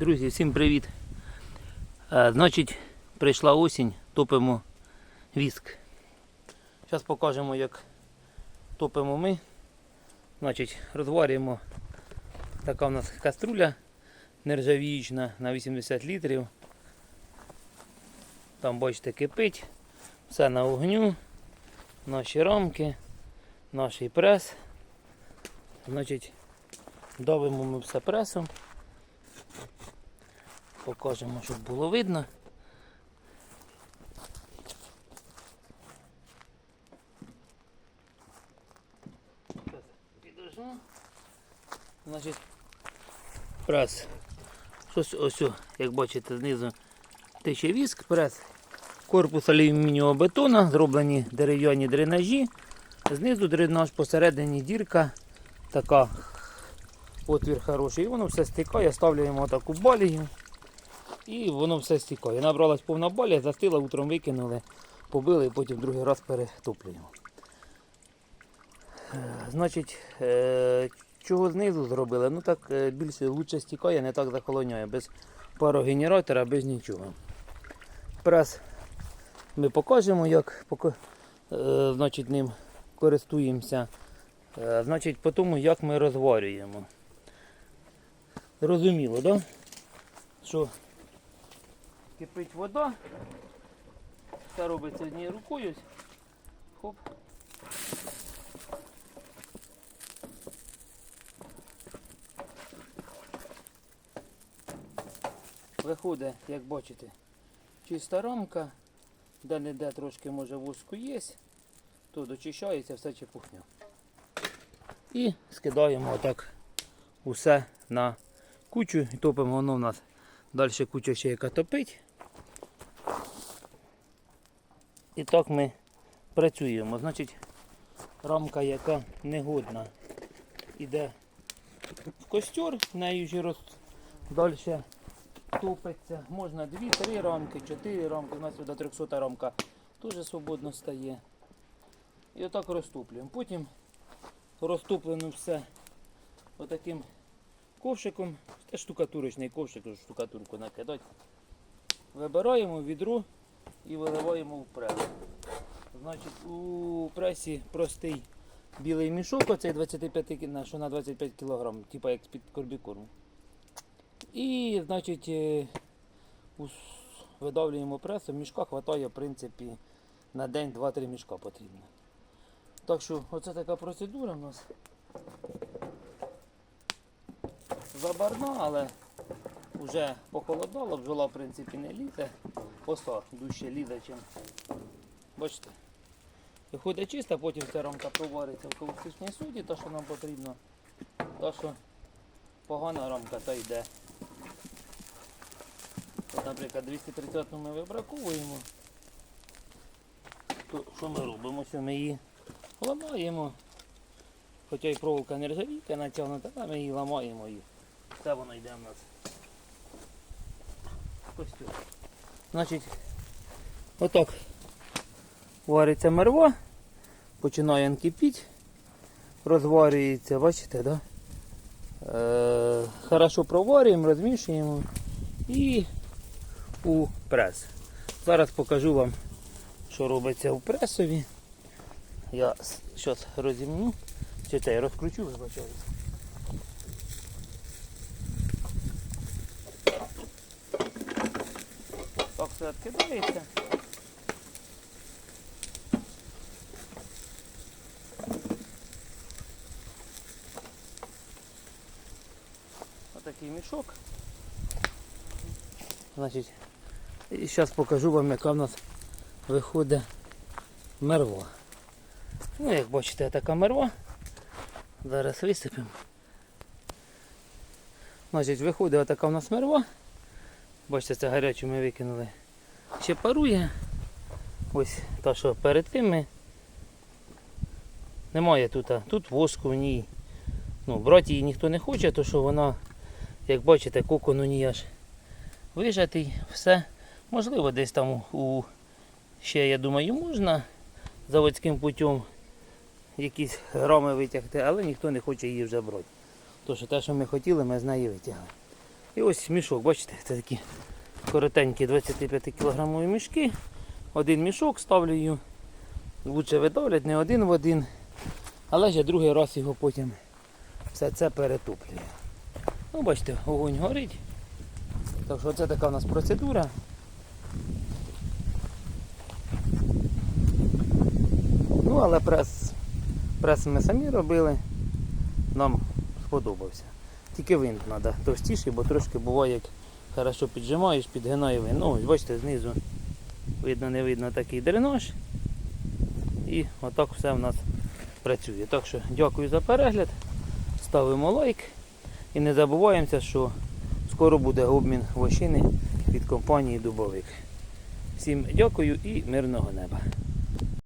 Друзі, всім привіт. Е, значить, прийшла осінь, топимо віск. Зараз покажемо, як топимо ми. Значить, розварюємо. Така у нас каструля нержавіючна на 80 літрів. Там, бачите, кипить. Все на вогню. Наші рамки, наш прес. Значить, давимо ми все пресом. Покажемо, щоб було видно. Зараз. Значить, прес. Щось ось, як бачите, знизу тече віск, прес. Корпус алюмінієвого бетона, зроблені дерев'яні дренажі. Знизу дренаж посередині дірка, така отвір хороший. І воно все стикає, ставляємо таку балію. І воно все стікає. Набралась повна балія, застила, утром викинули, побили і потім другий раз перетоплюємо. Е, Значить, е, чого знизу зробили? Ну так е, більше лучше стікає, не так захолоняє. Без парогенератора, без нічого. Прес ми покажемо, як значить, ним користуємося. Значить, по тому, як ми розварюємо. Зрозуміло, так? Да? Що кипить вода. Це робиться однією рукою. Хоп. Виходить, як бачите, чиста рамка, де-не-де трошки може воску є, то дочищається все чепухня. І скидаємо отак усе на кучу і топимо воно в нас. Далі куча ще яка топить. І так ми працюємо. Значить, рамка, яка негодна, йде в костер, нею вже роз... далі топиться. Можна 2-3 рамки, 4 рамки, у нас сюди 300 рамка теж свободно стає. І отак розтоплюємо. Потім розтоплено все отаким ковшиком. Це штукатурочний ковшик, штукатурку накидати. Вибираємо відро і виливаємо в прес. Значить, у пресі простий білий мішок, оцей 25 на- що на 25 кг, типа як з-під корбікорму. І, значить, е, видавлюємо пресом. Мішка вистачає, в принципі, на день 2-3 мішка потрібно. Так що оце така процедура в нас. Забарна, але вже похолодало, бджола в принципі не лізе. Оса дужче лізе, чим. Бачите? Виходить чисто, потім ця рамка провариться в каустичній суді, та що нам потрібно. Та що погана рамка та йде. От, наприклад, 230 ми вибраковуємо. То що ми робимо? Що ми її ламаємо. Хоча і проволока не ржавійка натягнута, але ми її ламаємо все воно йде в нас. Костюм. Значить, отак вариться мерва, починає кипіти, розварюється, бачите, да? Е, хорошо проварюємо, розмішуємо і у прес. Зараз покажу вам, що робиться у пресові. Я зараз розімну, чи це я розкручу, вибачаюсь. Все відкидається. Отакий мішок. Значить, і зараз покажу вам, яка в нас виходить мерва. Ну, як бачите, така мерва. Зараз висипемо. Значить, виходить така в нас мерва. Бачите, це гарячу ми викинули. Ще парує. Ось та, що перед тим. Немає тут. а Тут воску в ній. Ну, брати її ніхто не хоче, то що вона, як бачите, кокон у ній аж вижатий, все. Можливо, десь там у ще, я думаю, можна заводським путем якісь громи витягти, але ніхто не хоче її вже брати. Тому що те, що ми хотіли, ми з неї витягли. І ось мішок, бачите, це такі коротенькі 25 кілограмові мішки. Один мішок ставлю. Лучше видавлять не один в один. Але я другий раз його потім все це перетоплюю. Ну, бачите, вогонь горить. Так що це така у нас процедура. Ну, але прес, прес ми самі робили. Нам сподобався. Тільки винт треба товстіший, бо трошки буває, як хорошо піджимаєш, підгинає винт. Ну, ось бачите, знизу видно, не видно такий дренаж. І отак все в нас працює. Так що дякую за перегляд. Ставимо лайк і не забуваємося, що скоро буде обмін вощини від компанії Дубовик. Всім дякую і мирного неба.